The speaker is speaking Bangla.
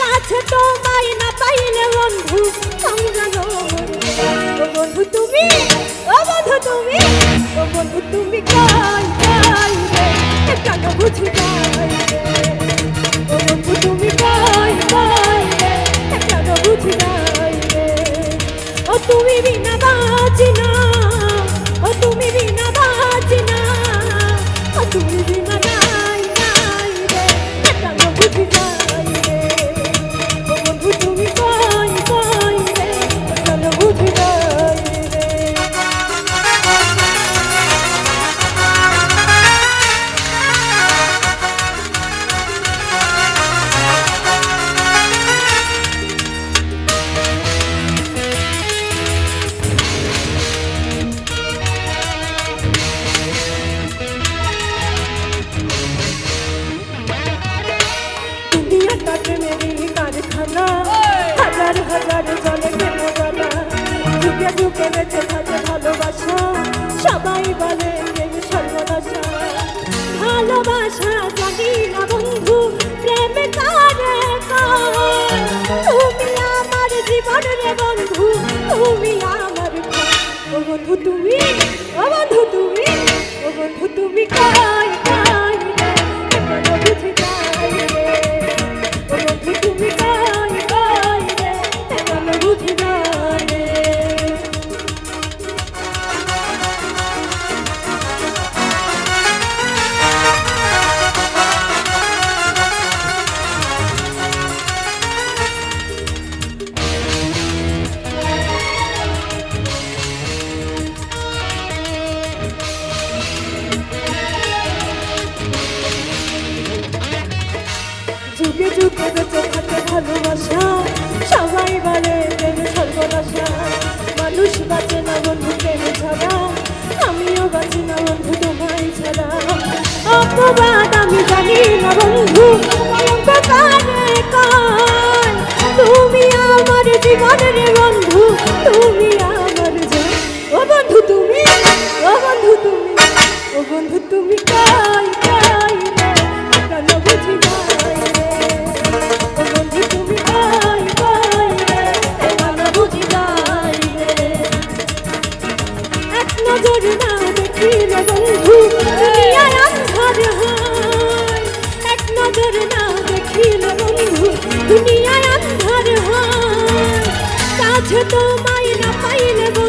কাছে তোমায় না পাইলে বন্ধু ও বন্ধু তুমি ও বন্ধু তুমি ও বন্ধু তুমি কাই কাই রে? কেন বুঝি কাই ও বন্ধু তুমি কাই কাই রে? কেন বুঝি কাই রে? ও তুমি বিনা তুমি কারখানা হাজার হাজার জলে কেন জানা যুগে যুগে বেঁচে থাকে ভালোবাসা। সবাই বলে প্রেম সর্বনাশা। ভালোবাসা জানি না বন্ধু, প্রেম কারে? তুমি আমার জীবন রে বন্ধু, তুমি বন্ধু? তুমি আমার জীবনের বন্ধু তুমি আমার তুমি ও তুমি বন্ধু তুমি কাই ছোট তোমায় পাইলে পাইলে